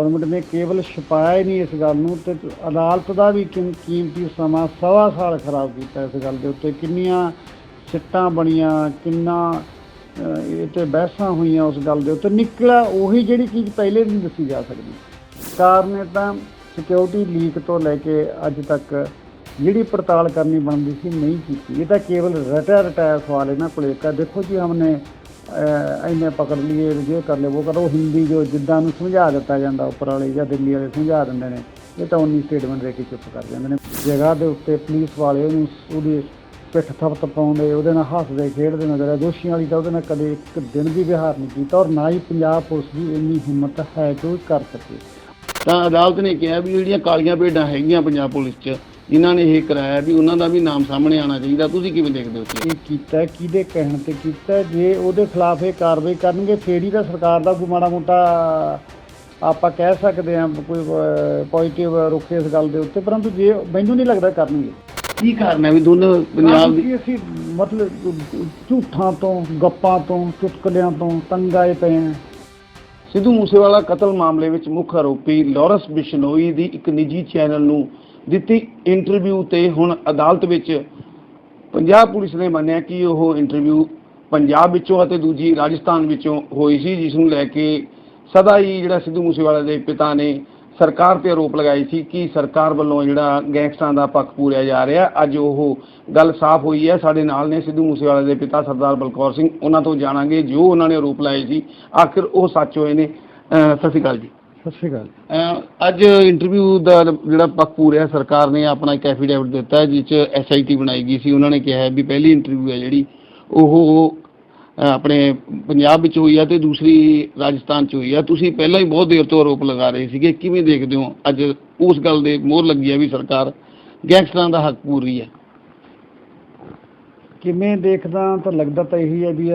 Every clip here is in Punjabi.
ਗਵਰਨਮੈਂਟ ਨੇ ਕੇਵਲ ਛਪਾਇਆ ਹੀ ਨਹੀਂ ਇਸ ਗੱਲ ਨੂੰ ਤੇ ਅਦਾਲਤ ਦਾ ਵੀ ਕੀਮ- ਕੀਮਤੀ ਸਮਾਂ ਸਵਾ ਸਾਲ ਖਰਾਬ ਕੀਤਾ ਇਸ ਗੱਲ ਦੇ ਉੱਤੇ। ਕਿੰਨੀਆਂ ਸਿੱਟਾਂ ਬਣੀਆਂ, ਕਿੰਨਾ ਇਹ ਤੇ ਬਹਿਸਾਂ ਹੋਈਆਂ ਉਸ ਗੱਲ ਦੇ ਉੱਤੇ। ਨਿਕਲਿਆ ਉਹੀ ਜਿਹੜੀ ਚੀਜ਼ ਪਹਿਲੇ ਨਹੀਂ ਦੱਸੀ ਜਾ ਸਕਦੀ। ਸਰਕਾਰ ਨੇ ਤਾਂ ਸਿਕਿਉਰਿਟੀ ਲੀਕ ਤੋਂ ਲੈ ਕੇ ਅੱਜ ਤੱਕ ਜਿਹੜੀ ਪੜਤਾਲ ਕਰਨੀ ਬਣਦੀ ਸੀ, ਨਹੀਂ ਕੀਤੀ। ਇਹ ਤਾਂ ਕੇਵਲ ਰਟਿਆ ਰਟਾਇਆ ਸਵਾਲ ਇਹਨਾਂ ਕੋਲ ਇੱਕ ਹੈ ਦੇਖੋ ਜੀ, ਹਮਨੇ ਅਹ, ਇੰਨੇ ਪਕੜ ਲਈਏ ਜੇ ਕਰ ਲਿਆ ਉਹ ਕਰ ਉਹ ਹਿੰਦੀ ਜੋ ਜਿੱਦਾਂ ਨੂੰ ਸਮਝਾ ਦਿੱਤਾ ਜਾਂਦਾ ਉੱਪਰ ਵਾਲੇ ਜਾਂ ਦਿੱਲੀ ਵਾਲੇ ਸਮਝਾ ਦਿੰਦੇ ਨੇ ਇਹ ਤਾਂ ਉਨੀ ਸਟੇਟਮੈਂਟ ਦੇ ਕੇ ਚੁੱਪ ਕਰ ਜਾਂਦੇ ਨੇ। ਜਗ੍ਹਾ ਦੇ ਉੱਤੇ ਪੁਲਿਸ ਵਾਲੇ ਉਹਨੂੰ ਉਹਦੀ ਪਿੱਠ ਥੱਪ ਪਾਉਂਦੇ ਉਹਦੇ ਨਾਲ ਹੱਸਦੇ ਖੇਡਦੇ ਨਜ਼ਰ ਆ ਦੋਸ਼ੀਆਂ ਵਾਲੀ ਤਾਂ ਉਹਦੇ ਨਾਲ ਕਦੇ ਇੱਕ ਦਿਨ ਵੀ ਵਿਹਾਰ ਨਹੀਂ ਕੀਤਾ ਔਰ ਨਾ ਹੀ ਪੰਜਾਬ ਪੁਲਿਸ ਦੀ ਇੰਨੀ ਹਿੰਮਤ ਹੈ ਕਿ ਉਹ ਕਰ ਸਕੇ। ਤਾਂ ਅਦਾਲਤ ਨੇ ਕਿਹਾ ਵੀ ਜਿਹੜੀਆਂ ਕਾਲੀਆਂ ਭੇਡਾਂ ਹੈਗੀਆਂ ਪੰਜਾਬ ਪੁਲਿਸ 'ਚ ਜਿਨ੍ਹਾਂ ਨੇ ਇਹ ਕਰਾਇਆ ਵੀ ਉਹਨਾਂ ਦਾ ਵੀ ਨਾਮ ਸਾਹਮਣੇ ਆਉਣਾ ਚਾਹੀਦਾ। ਤੁਸੀਂ ਕਿਵੇਂ ਦੇਖਦੇ ਹੋ ਇਹ ਕੀਤਾ ਕਿਹਦੇ ਕਹਿਣ ਤੇ ਕੀਤਾ ਜੇ ਉਹਦੇ ਖਿਲਾਫ ਇਹ ਕਾਰਵਾਈ ਕਰਨਗੇ ਫੇਰ ਹੀ ਤਾਂ ਸਰਕਾਰ ਦਾ ਕੋਈ ਮਾੜਾ ਮੋਟਾ ਆਪਾਂ ਕਹਿ ਸਕਦੇ ਹਾਂ ਕੋਈ ਪੋਜ਼ਿਟਿਵ ਰੁਖੇ ਇਸ ਗੱਲ ਦੇ ਉੱਤੇ ਪਰੰਤੂ ਜੇ ਮੈਨੂੰ ਨਹੀਂ ਲੱਗਦਾ ਕਰਨਗੇ। ਕੀ ਕਾਰਨ ਹੈ ਵੀ ਦੋਨੋਂ ਪੰਜਾਬ ਦੀ ਅਸੀਂ ਮਤਲਬ ਝੂਠਾਂ ਤੋਂ ਗੱਪਾਂ ਤੋਂ ਚੁਟਕਲਿਆਂ ਤੋਂ ਤੰਗ ਆਏ ਪਏ ਹਾਂ। ਸਿੱਧੂ ਮੂਸੇਵਾਲਾ ਕਤਲ ਮਾਮਲੇ ਵਿੱਚ ਮੁੱਖ ਆਰੋਪੀ ਲਾਰੈਂਸ ਬਿਸ਼ਨੋਈ ਦੀ ਇੱਕ ਨਿੱਜੀ ਚੈਨਲ ਨੂੰ ਦਿੱਤੀ ਇੰਟਰਵਿਊ ਤੇ ਹੁਣ ਅਦਾਲਤ ਵਿੱਚ ਪੰਜਾਬ ਪੁਲਿਸ ਨੇ ਮੰਨਿਆ ਕਿ ਉਹ ਇੰਟਰਵਿਊ ਪੰਜਾਬ ਵਿੱਚੋਂ ਅਤੇ ਦੂਜੀ ਰਾਜਸਥਾਨ ਵਿੱਚੋਂ ਹੋਈ ਸੀ, ਜਿਸ ਨੂੰ ਲੈ ਕੇ ਸਦਾ ਹੀ ਜਿਹੜਾ ਸਿੱਧੂ ਮੂਸੇਵਾਲਾ ਦੇ ਪਿਤਾ ਨੇ ਸਰਕਾਰ ਤੇ ਆਰੋਪ ਲਗਾਏ ਸੀ ਕਿ ਸਰਕਾਰ ਵੱਲੋਂ ਜਿਹੜਾ ਗੈਂਗਸਟਰਾਂ ਦਾ ਪੱਖ ਪੂਰਿਆ ਜਾ ਰਿਹਾ। ਅੱਜ ਉਹ ਗੱਲ ਸਾਫ਼ ਹੋਈ ਹੈ। ਸਾਡੇ ਨਾਲ ਨੇ ਸਿੱਧੂ ਮੂਸੇਵਾਲੇ ਦੇ ਪਿਤਾ ਸਰਦਾਰ ਬਲਕੌਰ ਸਿੰਘ। ਉਹਨਾਂ ਤੋਂ ਜਾਣਾਂਗੇ ਜੋ ਉਹਨਾਂ ਨੇ ਆਰੋਪ ਲਾਏ ਸੀ। ਆਖਿਰ ਉਹ ਸੱਚ ਹੋਏ ਨੇ। ਸਤਿ ਸ਼੍ਰੀ ਅਕਾਲ ਜੀ। ਸਤਿ ਸ਼੍ਰੀ ਅਕਾਲ। ਅੱਜ ਇੰਟਰਵਿਊ ਦਾ ਜਿਹੜਾ ਪੱਖ ਪੂਰਿਆ ਸਰਕਾਰ ਨੇ ਆਪਣਾ ਇੱਕ ਐਫੀਡੇਵਿਟ ਦਿੱਤਾ ਜਿਸ ਚ ਐਸਆਈਟੀ ਬਣਾਈ ਗਈ ਸੀ। ਉਹਨਾਂ ਨੇ ਕਿਹਾ ਵੀ ਪਹਿਲੀ ਇੰਟਰਵਿਊ ਹੈ ਜਿਹੜੀ ਉਹ ਆਪਣੇ ਪੰਜਾਬ ਵਿੱਚ ਹੋਈ ਹੈ ਤੇ ਦੂਸਰੀ ਰਾਜਸਥਾਨ ਚ ਹੋਈ ਹੈ ਤੁਸੀਂ ਪਹਿਲਾਂ ਹੀ ਬਹੁਤ ਦੇਰ ਤੋਂ ਆਰੋਪ ਲਗਾ ਰਹੇ ਸੀਗੇ। ਕਿਵੇਂ ਦੇਖਦੇ ਹੋ? ਅੱਜ ਉਸ ਗੱਲ ਦੇ ਮੋਹਰ ਲੱਗੀ ਹੈ ਵੀ ਸਰਕਾਰ ਗੈਂਗਸਟਰਾਂ ਦਾ ਹੱਕ ਪੂਰ ਹੈ। ਕਿਵੇਂ ਦੇਖਦਾ ਤਾਂ ਲੱਗਦਾ ਤਾਂ ਇਹੀ ਹੈ ਵੀ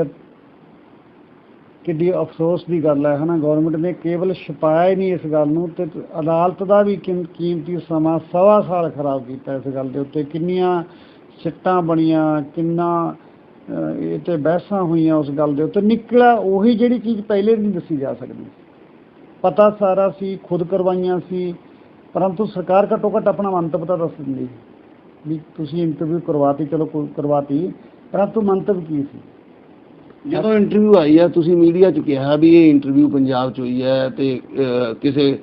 ਕਿੱਡੀ ਅਫਸੋਸ ਦੀ ਗੱਲ ਹੈ, ਹਨਾ? ਗਵਰਨਮੈਂਟ ਨੇ ਕੇਵਲ ਛੁਪਾਇਆ ਹੀ ਨਹੀਂ ਇਸ ਗੱਲ ਨੂੰ ਤੇ ਅਦਾਲਤ ਦਾ ਵੀ ਕੀਮ- ਕੀਮਤੀ ਸਮਾਂ ਸਵਾ ਸਾਲ ਖਰਾਬ ਕੀਤਾ ਇਸ ਗੱਲ ਦੇ ਉੱਤੇ। ਕਿੰਨੀਆਂ ਸਿੱਟਾਂ ਬਣੀਆਂ, ਕਿੰਨਾ ਇਹ ਤੇ ਬਹਿਸਾਂ ਹੋਈਆਂ ਉਸ ਗੱਲ ਦੇ ਉੱਤੇ। ਨਿਕਲਿਆ ਉਹੀ ਜਿਹੜੀ ਚੀਜ਼ ਪਹਿਲੇ ਨਹੀਂ ਦੱਸੀ ਜਾ ਸਕਦੀ ਪਤਾ ਸਾਰਾ ਸੀ, ਖੁਦ ਕਰਵਾਈਆਂ ਸੀ, ਪਰੰਤੂ ਸਰਕਾਰ ਘੱਟੋ ਘੱਟ ਆਪਣਾ ਮੰਤਵ ਤਾਂ ਦੱਸ ਦਿੰਦੀ ਵੀ ਤੁਸੀਂ ਇੰਟਰਵਿਊ ਕਰਵਾਤੀ, ਚਲੋ ਕਰਵਾਤੀ। ਪਰੰਤੂ ਮੰਤਵ ਕੀ ਸੀ? ਜਦੋਂ ਇੰਟਰਵਿਊ ਆਈ ਹੈ ਤੁਸੀਂ ਮੀਡੀਆ 'ਚ ਕਿਹਾ ਵੀ ਇਹ ਇੰਟਰਵਿਊ ਪੰਜਾਬ 'ਚ ਹੋਈ ਹੈ ਤੇ ਕਿਸੇ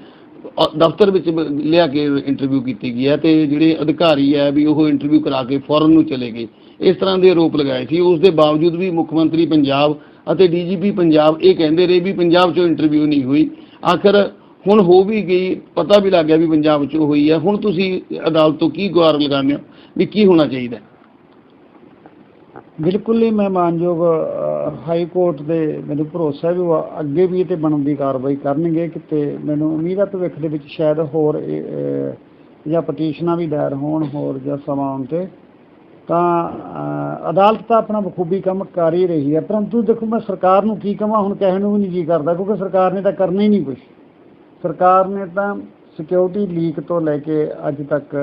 ਦਫ਼ਤਰ ਵਿੱਚ ਲਿਆ ਕੇ ਇੰਟਰਵਿਊ ਕੀਤੀ ਗਈ ਹੈ ਤੇ ਜਿਹੜੇ ਅਧਿਕਾਰੀ ਹੈ ਵੀ ਉਹ ਇੰਟਰਵਿਊ ਕਰਾ ਕੇ ਫੌਰਨ ਨੂੰ ਚਲੇ ਗਏ। ਇਸ ਤਰ੍ਹਾਂ ਦੇ ਆਰੋਪ ਲਗਾਏ ਸੀ। ਉਸ ਦੇ ਬਾਵਜੂਦ ਵੀ ਮੁੱਖ ਮੰਤਰੀ ਪੰਜਾਬ ਅਤੇ ਡੀਜੀਪੀ ਪੰਜਾਬ ਇਹ ਕਹਿੰਦੇ ਰਹੇ ਵੀ ਪੰਜਾਬ 'ਚੋਂ ਇੰਟਰਵਿਊ ਨਹੀਂ ਹੋਈ। ਆਖਰ ਹੁਣ ਹੋ ਵੀ ਗਈ, ਪਤਾ ਵੀ ਲੱਗ ਗਿਆ ਵੀ ਪੰਜਾਬ 'ਚੋਂ ਹੋਈ ਹੈ। ਹੁਣ ਤੁਸੀਂ ਅਦਾਲਤ ਤੋਂ ਕੀ ਗੁਹਾਰ ਲਗਾਉਂਦੇ ਹੋ? ਵੀ ਕੀ ਹੋਣਾ ਚਾਹੀਦਾ ਬਿਲਕੁਲ ਹੀ ਮੈਂ ਮਾਨਯੋਗ ਹਾਈ ਕੋਰਟ ਦੇ ਮੈਨੂੰ ਭਰੋਸਾ ਵੀ ਉਹ ਅੱਗੇ ਵੀ ਇਹ ਤੇ ਬਣਦੀ ਕਾਰਵਾਈ ਕਰਨਗੇ ਕਿਤੇ। ਮੈਨੂੰ ਉਮੀਦ ਹੈ ਭਵਿੱਖ ਦੇ ਵਿੱਚ ਸ਼ਾਇਦ ਹੋਰ ਜਾਂ ਪਟੀਸ਼ਨਾਂ ਵੀ ਦਾਇਰ ਹੋਣ ਹੋਰ ਜਾਂ ਸਮਾਂ ਆਉਣ ਤੇ। ਤਾਂ ਅਦਾਲਤ ਤਾਂ ਆਪਣਾ ਬਖੂਬੀ ਕੰਮ ਕਰ ਹੀ ਰਹੀ ਹੈ, ਪਰੰਤੂ ਦੇਖੋ ਮੈਂ ਸਰਕਾਰ ਨੂੰ ਕੀ ਕਹਾਂ ਹੁਣ ਕਹਿਣ ਨੂੰ ਵੀ ਨਹੀਂ ਜੀ ਕਰਦਾ, ਕਿਉਂਕਿ ਸਰਕਾਰ ਨੇ ਤਾਂ ਕਰਨਾ ਹੀ ਨਹੀਂ ਕੁਝ ਸਰਕਾਰ ਨੇ ਤਾਂ ਸਿਕਿਉਰਿਟੀ ਲੀਕ ਤੋਂ ਲੈ ਕੇ ਅੱਜ ਤੱਕ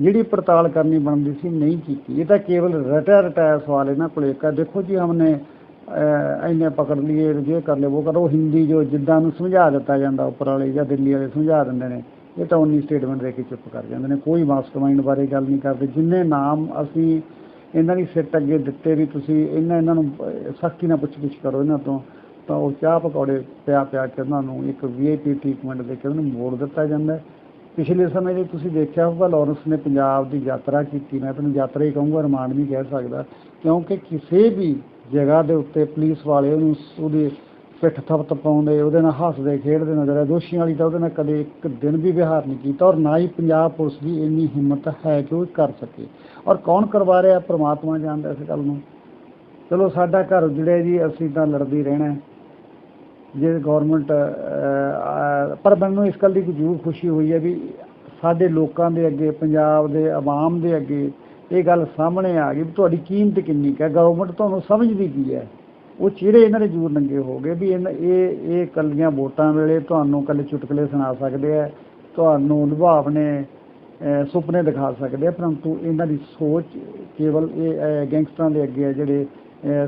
ਜਿਹੜੀ ਪੜਤਾਲ ਕਰਨੀ ਬਣਦੀ ਸੀ ਨਹੀਂ ਕੀਤੀ। ਇਹ ਤਾਂ ਕੇਵਲ ਰਟਿਆ ਰਟਾਇਆ ਸਵਾਲ ਇਹਨਾਂ ਕੋਲ ਇੱਕ ਹੈ। ਦੇਖੋ ਜੀ ਹਮਨੇ ਅਹ, ਇੰਨੇ ਪਕੜ ਲਈਏ ਜੇ ਕਰ ਲਿਆ ਉਹ ਕਰੋ ਹਿੰਦੀ ਜੋ ਜਿੱਦਾਂ ਨੂੰ ਸਮਝਾ ਦਿੱਤਾ ਜਾਂਦਾ ਉੱਪਰ ਵਾਲੇ ਜਾਂ ਦਿੱਲੀ ਵਾਲੇ ਸਮਝਾ ਦਿੰਦੇ ਨੇ ਇਹ ਤਾਂ ਉਨੀ ਸਟੇਟਮੈਂਟ ਦੇ ਕੇ ਚੁੱਪ ਕਰ ਜਾਂਦੇ ਨੇ। ਕੋਈ ਮਾਸਟਰਮਾਈਂਡ ਬਾਰੇ ਗੱਲ ਨਹੀਂ ਕਰਦੇ। ਜਿੰਨੇ ਨਾਮ ਅਸੀਂ ਇਹਨਾਂ ਦੀ ਸਿੱਟ ਅੱਗੇ ਦਿੱਤੇ ਵੀ ਤੁਸੀਂ ਇਹਨਾਂ ਇਹਨਾਂ ਨੂੰ ਸਖਤੀ ਨਾਲ ਪੁੱਛ ਪੁੱਛ ਕਰੋ ਇਹਨਾਂ ਤੋਂ ਤਾਂ ਉਹ ਚਾਹ ਪਕੌੜੇ ਪਿਆ ਪਿਆ ਕੇ ਉਹਨਾਂ ਨੂੰ ਇੱਕ ਵੀਆਈਪੀ ਟ੍ਰੀਟਮੈਂਟ ਦੇ ਕੇ ਉਹਨੂੰ ਮੋੜ ਦਿੱਤਾ ਜਾਂਦਾ ਪਿਛਲੇ ਸਮੇਂ ਜੇ ਤੁਸੀਂ ਦੇਖਿਆ ਹੋਊਗਾ, ਲਾਰੈਂਸ ਨੇ ਪੰਜਾਬ ਦੀ ਯਾਤਰਾ ਕੀਤੀ। ਮੈਂ ਤੁਹਾਨੂੰ ਯਾਤਰਾ ਹੀ ਕਹੂੰਗਾ, ਰਿਮਾਂਡ ਨਹੀਂ ਕਹਿ ਸਕਦਾ। ਕਿਉਂਕਿ ਕਿਸੇ ਵੀ ਜਗ੍ਹਾ ਦੇ ਉੱਤੇ ਪੁਲਿਸ ਵਾਲੇ ਉਹਨੂੰ ਉਹਦੀ ਪਿੱਠ ਥਪਥ ਪਾਉਂਦੇ, ਉਹਦੇ ਨਾਲ ਹੱਸਦੇ, ਖੇਡਦੇ ਨਜ਼ਰ ਆ ਦੋਸ਼ੀਆਂ ਵਾਲੀ ਤਾਂ ਉਹਦੇ ਨਾਲ ਕਦੇ ਇੱਕ ਦਿਨ ਵੀ ਵਿਹਾਰ ਨਹੀਂ ਕੀਤਾ ਔਰ ਨਾ ਹੀ ਪੰਜਾਬ ਪੁਲਿਸ ਦੀ ਇੰਨੀ ਹਿੰਮਤ ਹੈ ਕਿ ਉਹ ਕਰ ਸਕੇ। ਔਰ ਕੌਣ ਕਰਵਾ ਰਿਹਾ? ਪ੍ਰਮਾਤਮਾ ਜਾਣਦਾ ਇਸ ਗੱਲ ਨੂੰ। ਚਲੋ, ਸਾਡਾ ਘਰ ਉਜੜਿਆ ਜੀ, ਅਸੀਂ ਤਾਂ ਲੜਦੀ ਰਹਿਣਾ। ਜੇ ਗਵਰਨਮੈਂਟ ਪਰ ਮੈਨੂੰ ਇਸ ਗੱਲ ਦੀ ਜ਼ਰੂਰ ਖੁਸ਼ੀ ਹੋਈ ਹੈ ਵੀ ਸਾਡੇ ਲੋਕਾਂ ਦੇ ਅੱਗੇ, ਪੰਜਾਬ ਦੇ ਆਵਾਮ ਦੇ ਅੱਗੇ ਇਹ ਗੱਲ ਸਾਹਮਣੇ ਆ ਗਈ ਵੀ ਤੁਹਾਡੀ ਕੀਮਤ ਕਿੰਨੀ ਕੁ ਹੈ ਗਵਰਨਮੈਂਟ ਤੁਹਾਨੂੰ ਸਮਝਦੀ ਕੀ ਹੈ? ਉਹ ਚਿਹਰੇ ਇਹਨਾਂ ਦੇ ਜ਼ਰੂਰ ਨੰਗੇ ਹੋ ਗਏ ਵੀ ਇਹਨਾਂ- ਇਹ ਇਹ ਕੱਲੀਆਂ ਵੋਟਾਂ ਵੇਲੇ ਤੁਹਾਨੂੰ ਕੱਲੇ ਚੁਟਕਲੇ ਸੁਣਾ ਸਕਦੇ ਆ ਤੁਹਾਨੂੰ ਨਿਭਾਵ ਨੇ ਸੁਪਨੇ ਦਿਖਾ ਸਕਦੇ ਆ ਪਰੰਤੂ ਇਹਨਾਂ ਦੀ ਸੋਚ ਕੇਵਲ ਇਹ ਗੈਂਗਸਟਰਾਂ ਦੇ ਅੱਗੇ ਆ ਜਿਹੜੇ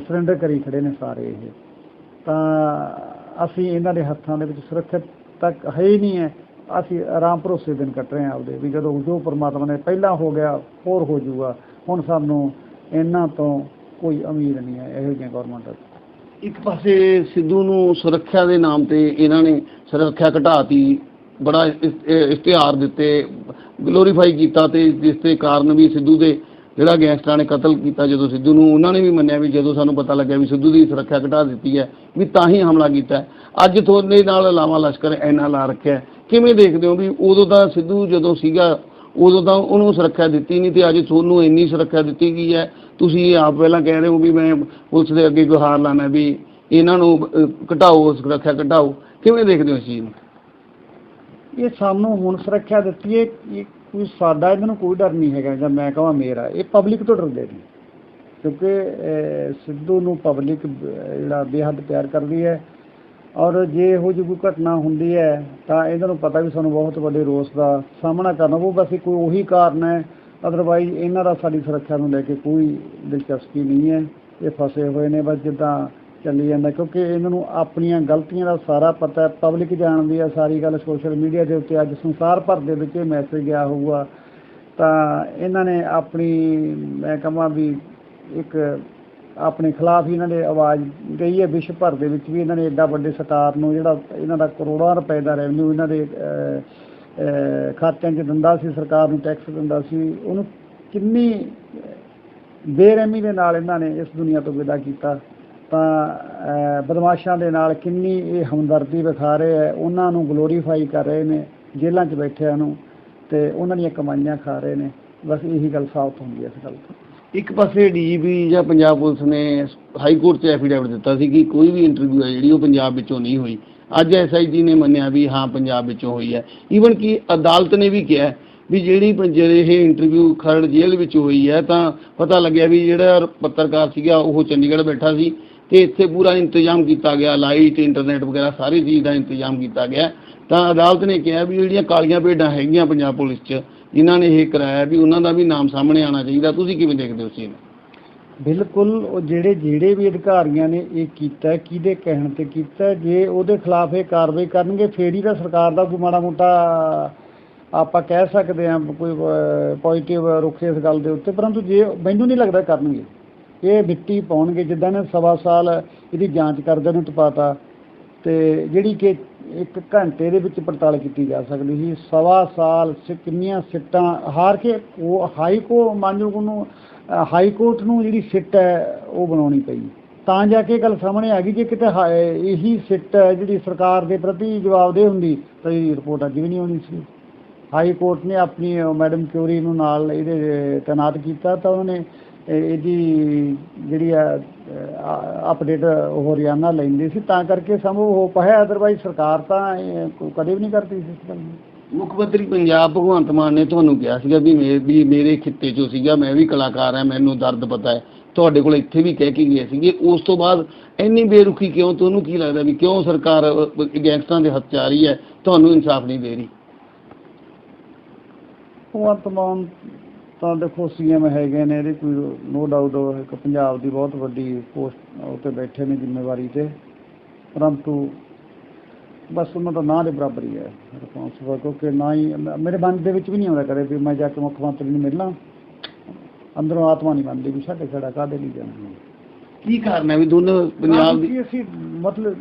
ਸਰੈਂਡਰ ਕਰੀ ਖੜੇ ਨੇ ਸਾਰੇ ਇਹ। ਤਾਂ ਅਸੀਂ ਇਹਨਾਂ ਦੇ ਹੱਥਾਂ ਦੇ ਵਿੱਚ ਸੁਰੱਖਿਅਤ ਤੱਕ ਹੈ ਹੀ ਨਹੀਂ ਹੈ। ਅਸੀਂ ਆਰਾਮ ਭਰੋਸੇ ਦਿਨ ਕੱਟ ਰਹੇ ਹਾਂ ਆਪਦੇ ਵੀ ਜਦੋਂ ਜੋ ਪਰਮਾਤਮਾ ਨੇ ਪਹਿਲਾਂ ਹੋ ਗਿਆ, ਹੋਰ ਹੋ ਜਾਊਗਾ। ਹੁਣ ਸਾਨੂੰ ਇਹਨਾਂ ਤੋਂ ਕੋਈ ਅਮੀਰ ਨਹੀਂ ਹੈ, ਇਹੋ ਜਿਹੀਆਂ ਗਵਰਨਮੈਂਟ ਇੱਕ ਪਾਸੇ ਸਿੱਧੂ ਨੂੰ ਸੁਰੱਖਿਆ ਦੇ ਨਾਮ ਤੇ ਇਹਨਾਂ ਨੇ ਸੁਰੱਖਿਆ ਘਟਾਤੀ, ਬੜਾ ਇਸ਼ਤਿਹਾਰ ਦਿੱਤੇ, ਗਲੋਰੀਫਾਈ ਕੀਤਾ ਤੇ ਜਿਸ ਦੇ ਕਾਰਨ ਵੀ ਸਿੱਧੂ ਦੇ ਜਿਹੜਾ ਗੈਂਗਸਟਰਾਂ ਨੇ ਕਤਲ ਕੀਤਾ ਜਦੋਂ ਸਿੱਧੂ ਨੂੰ, ਉਹਨਾਂ ਨੇ ਵੀ ਮੰਨਿਆ ਵੀ ਜਦੋਂ ਸਾਨੂੰ ਪਤਾ ਲੱਗਿਆ ਵੀ ਸਿੱਧੂ ਦੀ ਸੁਰੱਖਿਆ ਘਟਾ ਦਿੱਤੀ ਹੈ, ਵੀ ਤਾਂ ਹੀ ਹਮਲਾ ਕੀਤਾ ਅੱਜ ਤੁਹਾਡੇ ਨਾਲ ਇਲਾਵਾ ਲਸ਼ਕਰ ਇੰਨਾ ਲਾ ਰੱਖਿਆ ਕਿਵੇਂ ਦੇਖਦੇ ਹੋ ਵੀ ਉਦੋਂ ਤਾਂ ਸਿੱਧੂ ਜਦੋਂ ਸੀਗਾ, ਉਦੋਂ ਤਾਂ ਉਹਨੂੰ ਸੁਰੱਖਿਆ ਦਿੱਤੀ ਨਹੀਂ ਤੇ ਅੱਜ ਤੁਹਾਨੂੰ ਇੰਨੀ ਸੁਰੱਖਿਆ ਦਿੱਤੀ ਗਈ ਹੈ। ਤੁਸੀਂ ਆਪ ਪਹਿਲਾਂ ਕਹਿ ਰਹੇ ਹੋ ਵੀ ਮੈਂ ਪੁਲਿਸ ਦੇ ਅੱਗੇ ਗੁਹਾਰ ਲਾਣਾ ਵੀ ਇਹਨਾਂ ਨੂੰ ਘਟਾਓ, ਸੁਰੱਖਿਆ ਘਟਾਓ। ਕਿਵੇਂ ਦੇਖਦੇ ਹੋ ਇਸ ਚੀਜ਼ ਨੂੰ? ਇਹ ਸਾਨੂੰ ਹੁਣ ਸੁਰੱਖਿਆ ਦਿੱਤੀ ਹੈ ਇਹ ਕੋਈ ਸਾਡਾ ਇਹਨਾਂ ਨੂੰ ਕੋਈ ਡਰ ਨਹੀਂ ਹੈਗਾ ਜਾਂ ਮੈਂ ਕਹਾਂ ਮੇਰਾ, ਇਹ ਪਬਲਿਕ ਤੋਂ ਡਰਦੇ ਨੇ। ਕਿਉਂਕਿ ਸਿੱਧੂ ਨੂੰ ਪਬਲਿਕ ਜਿਹੜਾ ਬੇਹੱਦ ਪਿਆਰ ਕਰਦੀ ਹੈ ਔਰ ਜੇ ਇਹੋ ਜਿਹੀ ਕੋਈ ਘਟਨਾ ਹੁੰਦੀ ਹੈ ਤਾਂ ਇਹਨਾਂ ਨੂੰ ਪਤਾ ਵੀ ਸਾਨੂੰ ਬਹੁਤ ਵੱਡੇ ਰੋਸ ਦਾ ਸਾਹਮਣਾ ਕਰਨਾ ਉਹ ਬਸ ਕੋਈ ਉਹੀ ਕਾਰਨ ਹੈ ਅਦਰਵਾਈਜ਼ ਇਹਨਾਂ ਦਾ ਸਾਡੀ ਸੁਰੱਖਿਆ ਨੂੰ ਲੈ ਕੇ ਕੋਈ ਦਿਲਚਸਪੀ ਨਹੀਂ ਹੈ। ਇਹ ਫਸੇ ਹੋਏ ਨੇ, ਬਸ ਜਿੱਦਾਂ ਚੱਲੀ ਜਾਂਦਾ ਕਿਉਂਕਿ ਇਹਨਾਂ ਨੂੰ ਆਪਣੀਆਂ ਗਲਤੀਆਂ ਦਾ ਸਾਰਾ ਪਤਾ ਹੈ। ਪਬਲਿਕ ਜਾਣਦੀ ਹੈ ਸਾਰੀ ਗੱਲ ਸੋਸ਼ਲ ਮੀਡੀਆ ਦੇ ਉੱਤੇ। ਅੱਜ ਸੰਸਾਰ ਭਰ ਦੇ ਵਿੱਚ ਇਹ ਮੈਸੇਜ ਗਿਆ ਹੋਊਗਾ। ਤਾਂ ਇਹਨਾਂ ਨੇ ਆਪਣੀ, ਮੈਂ ਕਹਾਂ ਵੀ ਇੱਕ ਆਪਣੇ ਖਿਲਾਫ ਹੀ ਇਹਨਾਂ ਦੇ ਆਵਾਜ਼ ਗਈ ਹੈ। ਵਿਸ਼ਵ ਭਰ ਦੇ ਵਿੱਚ ਵੀ ਇਹਨਾਂ ਨੇ ਐਡਾ ਵੱਡੇ ਸਰਕਾਰ ਨੂੰ ਜਿਹੜਾ ਇਹਨਾਂ ਦਾ ਕਰੋੜਾਂ ਰੁਪਏ ਦਾ ਰੈਵਨਿਊ ਇਹਨਾਂ ਦੇ ਖਾਤਿਆਂ 'ਚ ਦਿੰਦਾ ਸੀ, ਸਰਕਾਰ ਨੂੰ ਟੈਕਸ ਦਿੰਦਾ ਸੀ। ਉਹਨੂੰ ਕਿੰਨੀ ਬੇਰਹਿਮੀ ਦੇ ਨਾਲ ਇਹਨਾਂ ਨੇ ਇਸ ਦੁਨੀਆ ਤੋਂ ਵਿਦਾ ਕੀਤਾ। ਤਾਂ ਬਦਮਾਸ਼ਾਂ ਦੇ ਨਾਲ ਕਿੰਨੀ ਇਹ ਹਮਦਰਦੀ ਵਿਖਾ ਰਹੇ ਹੈ, ਉਹਨਾਂ ਨੂੰ ਗਲੋਰੀਫਾਈ ਕਰ ਰਹੇ ਨੇ, ਜੇਲ੍ਹਾਂ 'ਚ ਬੈਠਿਆਂ ਨੂੰ, ਤੇ ਉਹਨਾਂ ਦੀਆਂ ਕਮਾਈਆਂ ਖਾ ਰਹੇ ਨੇ। ਬਸ ਇਹੀ ਗੱਲ ਸਾਫ਼ ਹੁੰਦੀ ਹੈ ਇਸ ਗੱਲ ਤੋਂ। ਇੱਕ ਪਾਸੇ ਡੀਜੀਪੀ ਜਾਂ ਪੰਜਾਬ ਪੁਲਿਸ ਨੇ ਹਾਈ ਕੋਰਟ 'ਚ ਐਫੀਡੈਵਿਟ ਦਿੱਤਾ ਸੀ ਕਿ ਕੋਈ ਵੀ ਇੰਟਰਵਿਊ ਹੈ ਜਿਹੜੀ ਉਹ ਪੰਜਾਬ ਵਿੱਚੋਂ ਨਹੀਂ ਹੋਈ। ਅੱਜ ਐਸਆਈਜੀ ਨੇ ਮੰਨਿਆ ਵੀ ਹਾਂ, ਪੰਜਾਬ ਵਿੱਚੋਂ ਹੋਈ ਹੈ। ਈਵਨ ਕਿ ਅਦਾਲਤ ਨੇ ਵੀ ਕਿਹਾ ਵੀ ਜਿਹੜੀ ਪ- ਜਿਹੜੇ ਇਹ ਇੰਟਰਵਿਊ ਖਰੜ ਜੇਲ੍ਹ ਵਿੱਚ ਹੋਈ ਹੈ, ਤਾਂ ਪਤਾ ਲੱਗਿਆ ਵੀ ਜਿਹੜਾ ਪੱਤਰਕਾਰ ਸੀਗਾ, ਉਹ ਚੰਡੀਗੜ੍ਹ ਬੈਠਾ ਸੀ। ਤੇ ਇੱਥੇ ਪੂਰਾ ਇੰਤਜ਼ਾਮ ਕੀਤਾ ਗਿਆ, ਲਾਈਟ, ਇੰਟਰਨੈਟ ਵਗੈਰਾ ਸਾਰੀ ਚੀਜ਼ ਦਾ ਇੰਤਜ਼ਾਮ ਕੀਤਾ ਗਿਆ। ਤਾਂ ਅਦਾਲਤ ਨੇ ਕਿਹਾ ਵੀ ਜਿਹੜੀਆਂ ਕਾਲੀਆਂ ਭੇਡਾਂ ਹੈਗੀਆਂ ਪੰਜਾਬ ਪੁਲਿਸ 'ਚ, ਜਿਨ੍ਹਾਂ ਨੇ ਇਹ ਕਰਾਇਆ ਵੀ ਉਹਨਾਂ ਦਾ ਵੀ ਨਾਮ ਸਾਹਮਣੇ ਆਉਣਾ ਚਾਹੀਦਾ। ਤੁਸੀਂ ਕਿਵੇਂ ਦੇਖਦੇ ਹੋ ਇਸ ਨੂੰ? ਬਿਲਕੁਲ, ਉਹ ਜਿਹੜੇ ਜਿਹੜੇ ਵੀ ਅਧਿਕਾਰੀਆਂ ਨੇ ਇਹ ਕੀਤਾ, ਕਿਹਦੇ ਕਹਿਣ ਤੇ ਕੀਤਾ, ਜੇ ਉਹਦੇ ਖਿਲਾਫ ਇਹ ਕਾਰਵਾਈ ਕਰਨਗੇ, ਫੇਰ ਹੀ ਤਾਂ ਸਰਕਾਰ ਦਾ ਕੋਈ ਮਾੜਾ ਮੋਟਾ ਆਪਾਂ ਕਹਿ ਸਕਦੇ ਹਾਂ ਕੋਈ ਪੋਜ਼ਿਟਿਵ ਰੁਖ ਇਸ ਗੱਲ ਦੇ ਉੱਤੇ। ਪਰੰਤੂ ਜੇ, ਮੈਨੂੰ ਨਹੀਂ ਲੱਗਦਾ ਕਰਨਗੇ। ਇਹ ਮਿੱਟੀ ਪਾਉਣਗੇ, ਜਿੱਦਾਂ ਨੇ ਸਵਾ ਸਾਲ ਇਹਦੀ ਜਾਂਚ ਕਰਦੇ ਨੂੰ ਟਪਾਤਾ, ਤੇ ਜਿਹੜੀ ਕਿ ਇੱਕ ਘੰਟੇ ਦੇ ਵਿੱਚ ਪੜਤਾਲ ਕੀਤੀ ਜਾ ਸਕਦੀ ਸੀ। ਸਵਾ ਸਾਲ ਸ, ਕਿੰਨੀਆਂ ਸਿੱਟਾਂ ਹਾਰ ਕੇ ਉਹ ਹਾਈ ਕੋ ਮਾਨਯੋਗ ਨੂੰ ਹਾਈ ਕੋਰਟ ਨੂੰ ਜਿਹੜੀ ਸਿੱਟ ਹੈ, ਉਹ ਬਣਾਉਣੀ ਪਈ। ਤਾਂ ਜਾ ਕੇ ਇਹ ਗੱਲ ਸਾਹਮਣੇ ਆ ਗਈ, ਜੇ ਕਿਤੇ ਹਾ- ਇਹੀ ਸਿੱਟ ਹੈ ਜਿਹੜੀ ਸਰਕਾਰ ਦੇ ਪ੍ਰਤੀ ਜਵਾਬਦੇਹ ਹੁੰਦੀ, ਤਾਂ ਇਹ ਰਿਪੋਰਟ ਅੱਜ ਵੀ ਨਹੀਂ ਆਉਣੀ ਸੀ। ਹਾਈ ਕੋਰਟ ਨੇ ਆਪਣੀ, ਮੈਡਮ ਕਿਊਰੀ ਨੂੰ ਨਾਲ ਇਹਦੇ, ਤੈਨਾਤ ਕੀਤਾ ਤਾਂ ਉਹਨਾਂ ਨੇ ਇਹਦੀ ਜਿਹੜੀ ਆ ਅਪਡੇਟ ਉਹ ਹਰਿਆਣਾ ਲੈਂਦੀ ਸੀ ਤਾਂ ਕਰਕੇ ਸੰਭਵ ਹੋ ਪਾਇਆ ਅਦਰਵਾਈਜ਼ ਸਰਕਾਰ ਤਾਂ ਕਦੇ ਵੀ ਨਹੀਂ ਕਰਦੀ ਇਸ ਗੱਲ ਨੂੰ। ਮੁੱਖ ਮੰਤਰੀ ਪੰਜਾਬ ਭਗਵੰਤ ਮਾਨ ਨੇ ਤੁਹਾਨੂੰ ਕਿਹਾ ਸੀਗਾ ਵੀ ਮੇ ਵੀ ਮੇਰੇ ਖਿੱਤੇ 'ਚੋਂ ਸੀਗਾ ਮੈਂ ਵੀ ਕਲਾਕਾਰ ਹਾਂ ਮੈਨੂੰ ਦਰਦ ਪਤਾ ਹੈ। ਤੁਹਾਡੇ ਕੋਲ ਇੱਥੇ ਵੀ ਕਹਿ ਕੇ ਗਏ ਸੀਗੇ। ਉਸ ਤੋਂ ਬਾਅਦ ਇੰਨੀ ਬੇਰੁਖੀ ਕਿਉਂ ਤੁਹਾਨੂੰ ਕੀ ਲੱਗਦਾ ਵੀ ਕਿਉਂ ਸਰਕਾਰ ਗੈਂਗਸਟਰਾਂ ਦੇ ਹੱਥ 'ਚ ਆ ਰਹੀ ਹੈ? ਤੁਹਾਨੂੰ ਇਨਸਾਫ ਨਹੀਂ ਦੇ ਰਹੀ। ਭਗਵੰਤ ਮਾਨ ਤਾਂ ਦੇਖੋ ਸੀਐਮ ਹੈਗੇ ਨੇ ਇਹਦੀ ਕੋਈ ਨੋ ਡਾਊਟ ਇੱਕ ਪੰਜਾਬ ਦੀ ਬਹੁਤ ਵੱਡੀ ਪੋਸਟ ਉੱਤੇ ਬੈਠੇ ਨੇ ਜ਼ਿੰਮੇਵਾਰੀ ਤੇ। ਪਰੰਤੂ ਬਸ ਉਹਨਾਂ ਦਾ ਨਾਂ ਦੇ ਬਰਾਬਰ ਹੀ ਹੈ ਰਿਸਪੌਂਸਿਬਲ ਕਿਉਂਕਿ ਨਾ ਹੀ ਮੇਰੇ ਮਨ ਦੇ ਵਿੱਚ ਵੀ ਨਹੀਂ ਆਉਂਦਾ ਕਦੇ ਵੀ ਮੈਂ ਜਾ ਕੇ ਮੁੱਖ ਮੰਤਰੀ ਨੂੰ ਮਿਲਣਾ। ਅੰਦਰੋਂ ਆਤਮਾ ਨਹੀਂ ਮੰਨਦੀ ਵੀ ਸਾਡੇ ਖੜਾ ਕਾਹਦੇ ਲਈ ਜਾਣਾ। ਕੀ ਕਾਰਨ ਹੈ ਵੀ ਦੋਨੋਂ ਪੰਜਾਬ ਦੀ ਅਸੀਂ ਮਤਲਬ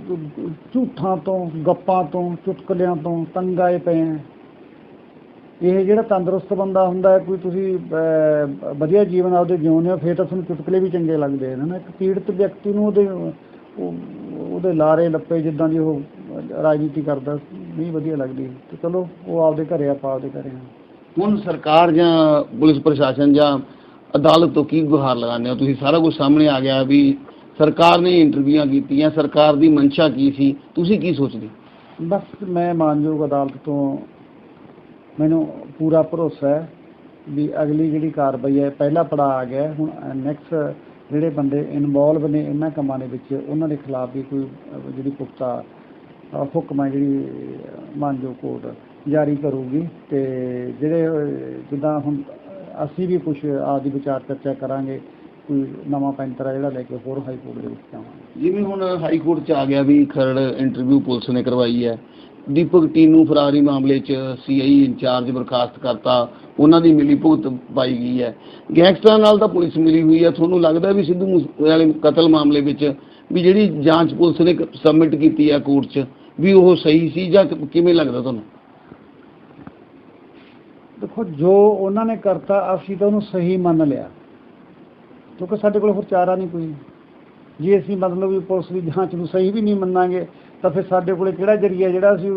ਝੂਠਾਂ ਤੋਂ ਗੱਪਾਂ ਤੋਂ ਚੁਟਕਲਿਆਂ ਤੋਂ ਤੰਗਾਏ ਪਏ ਆ ਇਹ ਜਿਹੜਾ ਤੰਦਰੁਸਤ ਬੰਦਾ ਹੁੰਦਾ ਹੈ ਕੋਈ ਤੁਸੀਂ ਵਧੀਆ ਜੀਵਨ ਆਪਦੇ ਜਿਉਂਦੇ ਹੋ ਫਿਰ ਤਾਂ ਤੁਹਾਨੂੰ ਚੁਟਕਲੇ ਵੀ ਚੰਗੇ ਲੱਗਦੇ ਨੇ ਨਾ ਇੱਕ ਪੀੜਤ ਵਿਅਕਤੀ ਨੂੰ ਉਹਦੇ ਉਹ- ਉਹਦੇ ਲਾਰੇ ਲੱਪੇ ਜਿੱਦਾਂ ਦੀ ਉਹ ਰਾਜਨੀਤੀ ਕਰਦਾ ਨਹੀਂ ਵਧੀਆ ਲੱਗਦੀ। ਤੇ ਚਲੋ ਉਹ ਆਪਦੇ ਘਰੇ ਆਪਾਂ ਆਪਦੇ ਘਰੇ ਹੁਣ ਸਰਕਾਰ ਜਾਂ ਪੁਲਿਸ ਪ੍ਰਸ਼ਾਸਨ ਜਾਂ ਅਦਾਲਤ ਤੋਂ ਕੀ ਗੁਹਾਰ ਲਗਾਉਂਦੇ ਹੋ? ਤੁਸੀਂ ਸਾਰਾ ਕੁਝ ਸਾਹਮਣੇ ਆ ਗਿਆ ਵੀ ਸਰਕਾਰ ਨੇ ਇੰਟਰਵਿਊਆਂ ਕੀਤੀਆਂ ਸਰਕਾਰ ਦੀ ਮਨਸ਼ਾ ਕੀ ਸੀ? ਤੁਸੀਂ ਕੀ ਸੋਚਦੇ? ਬਸ ਮੈਂ ਮਾਨਯੋਗ ਅਦਾਲਤ ਤੋਂ ਮੈਨੂੰ ਪੂਰਾ ਭਰੋਸਾ ਹੈ ਵੀ ਅਗਲੀ ਜਿਹੜੀ ਕਾਰਵਾਈ ਹੈ ਪਹਿਲਾ ਪੜਾਅ ਆ ਗਿਆ ਹੁਣ ਨੈਕਸਟ ਜਿਹੜੇ ਬੰਦੇ ਇਨਵੋਲਵ ਨੇ ਇਹਨਾਂ ਕੰਮਾਂ ਦੇ ਵਿੱਚ ਉਹਨਾਂ ਦੇ ਖਿਲਾਫ ਵੀ ਕੋਈ ਜਿਹੜੀ ਪੁਖਤਾ ਹੁਕਮ ਹੈ ਜਿਹੜੀ ਅਹ, ਕੋਰਟ ਜਾਰੀ ਕਰੂਗੀ ਤੇ ਜਿਹੜੇ ਜਿੱਦਾਂ ਹੁਣ ਅਸੀਂ ਵੀ ਕੁਝ ਆਪਦੀ ਵਿਚਾਰ ਚਰਚਾ ਕਰਾਂਗੇ ਕੋਈ ਨਵਾਂ ਪੈਂਤਰਾ ਜਿਹੜਾ ਲੈ ਕੇ ਹੋਰ ਹਾਈ ਕੋਰਟ ਦੇ ਵਿੱਚ ਜਾਵਾਂਗੇ। ਜਿਵੇਂ ਹੁਣ ਹਾਈ ਕੋਰਟ ਚ ਆ ਗਿਆ ਵੀ ਖਰੜ ਇੰਟਰਵਿਊ ਪੁਲਿਸ ਨੇ ਕਰਵਾਈ ਹੈ ਦੀਪਕ ਟੀਨੂ ਫਰਾਰੀ ਮਾਮਲੇ ਚ ਸੀਆਈ ਇੰਚਾਰਜ ਬਰਖਾਸਤ ਕਰਤਾ, ਉਹਨਾਂ ਦੀ ਮਿਲੀ ਭੁਗਤ ਪਾਈ ਗਈ ਹੈ। ਗੈਂਗਸਟਰਾਂ ਨਾਲ ਤਾਂ ਪੁਲਿਸ ਮਿਲੀ ਹੋਈ ਹੈ। ਤੁਹਾਨੂੰ ਲੱਗਦਾ ਵੀ ਸਿੱਧੂ ਵਾਲੇ ਕਤਲ ਮਾਮਲੇ ਵਿੱਚ ਵੀ ਜਿਹੜੀ ਜਾਂਚ ਪੁਲਿਸ ਨੇ ਸਬਮਿਟ ਕੀਤੀ ਹੈ ਕੋਰਟ 'ਚ, ਵੀ ਉਹ ਸਹੀ ਸੀ ਜਾਂ ਕਿਵੇਂ ਲੱਗਦਾ ਤੁਹਾਨੂੰ? ਦੇਖੋ, ਜੋ ਉਹਨਾਂ ਨੇ ਕਰਤਾ, ਅਸੀਂ ਤਾਂ ਉਹਨੂੰ ਸਹੀ ਮੰਨ ਲਿਆ। ਕਿਉਂਕਿ ਸਾਡੇ ਕੋਲ ਹੋਰ ਚਾਰਾ ਨਹੀਂ ਕੋਈ। ਜੇ ਅਸੀਂ ਮਤਲਬ ਵੀ ਪੁਲਿਸ ਦੀ ਜਾਂਚ ਨੂੰ ਸਹੀ ਵੀ ਨਹੀਂ ਮੰਨਾਂਗੇ ਤਾਂ ਫਿਰ ਸਾਡੇ ਕੋਲੇ ਕਿਹੜਾ ਜਰੀਆ ਜਿਹੜਾ ਅਸੀਂ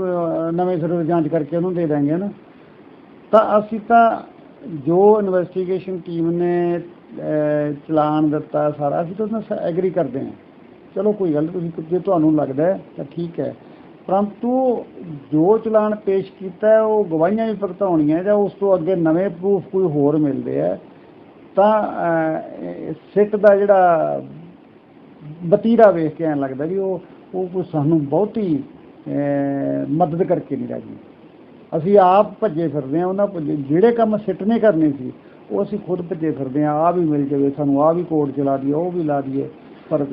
ਨਵੇਂ ਸਿਰੇ ਜਾਂਚ ਕਰਕੇ ਉਹਨੂੰ ਦੇ ਦਾਂਗੇ ਨਾ ਤਾਂ ਅਸੀਂ ਤਾਂ ਜੋ ਇਨਵੈਸਟੀਗੇਸ਼ਨ ਟੀਮ ਨੇ ਚਲਾਨ ਦਿੱਤਾ ਸਾਰਾ, ਅਸੀਂ ਤਾਂ ਉਹਨਾਂ ਐਗਰੀ ਕਰਦੇ ਹਾਂ। ਚਲੋ ਕੋਈ ਗੱਲ ਨਹੀਂ ਤੁਸੀਂ ਜੇ ਤੁਹਾਨੂੰ ਲੱਗਦਾ ਹੈ, ਤਾਂ ਠੀਕ ਹੈ। ਪਰੰਤੂ ਜੋ ਚਲਾਨ ਪੇਸ਼ ਕੀਤਾ ਉਹ ਗਵਾਹੀਆਂ ਵੀ ਭੁਗਤਾਉਣੀਆਂ ਜਾਂ ਉਸ ਤੋਂ ਅੱਗੇ ਨਵੇਂ ਪ੍ਰੂਫ ਕੋਈ ਹੋਰ ਮਿਲਦੇ ਆ, ਤਾਂ ਸਿੱਟ ਦਾ ਜਿਹੜਾ ਬਤੀਰਾ ਵੇਖ ਕੇ ਐਂ ਲੱਗਦਾ ਵੀ ਉਹ ਉਹ ਕੋਈ ਸਾਨੂੰ ਬਹੁਤੀ ਅਹ, ਮਦਦ ਕਰਕੇ ਨਹੀਂ ਰਾਜੀ। ਅਸੀਂ ਆਪ ਭੱਜੇ ਫਿਰਦੇ ਆ ਉਹਨਾਂ ਭੱਜੇ- ਜਿਹੜੇ ਕੰਮ ਸਿੱਟ ਨੇ ਕਰਨੇ ਸੀ ਉਹ ਅਸੀਂ ਖੁਦ ਭੱਜੇ ਫਿਰਦੇ ਆ ਆ ਵੀ ਮਿਲ ਜਾਵੇ ਸਾਨੂੰ ਆ ਵੀ ਕੋਡ ਚਲਾ ਦਈਏ ਉਹ ਵੀ ਲਾ ਦਈਏ ਪਰ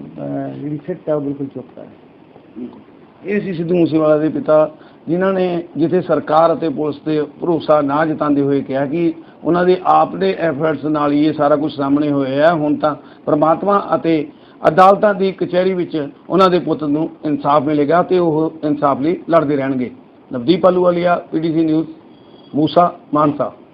ਜਿਹੜੀ ਸਿੱਟ ਹੈ ਉਹ ਬਿਲਕੁਲ ਚੁੱਪ ਹੈ। ਇਹ ਸੀ ਸਿੱਧੂ ਮੂਸੇਵਾਲਾ ਦੇ ਪਿਤਾ ਜਿਨ੍ਹਾਂ ਨੇ ਜਿੱਥੇ ਸਰਕਾਰ ਅਤੇ ਪੁਲਿਸ ਤੇ ਭਰੋਸਾ ਨਾ ਜਤਾਉਂਦੇ ਹੋਏ ਕਿਹਾ ਕਿ ਉਹਨਾਂ ਦੇ ਆਪ ਦੇ ਐਫਰਟਸ ਨਾਲ ਹੀ ਇਹ ਸਾਰਾ ਕੁਝ ਸਾਹਮਣੇ ਹੋਇਆ ਹੈ। ਹੁਣ ਤਾਂ ਪ੍ਰਮਾਤਮਾ ਅਤੇ ਅਦਾਲਤਾਂ ਦੀ ਕਚਹਿਰੀ ਵਿੱਚ ਉਹਨਾਂ ਦੇ ਪੁੱਤ ਨੂੰ ਇਨਸਾਫ ਮਿਲੇਗਾ ਤੇ ਉਹ ਇਨਸਾਫ ਲਈ ਲੜਦੇ ਰਹਿਣਗੇ। Navdeep Ahluwalia PDC news, Moosa Mansa.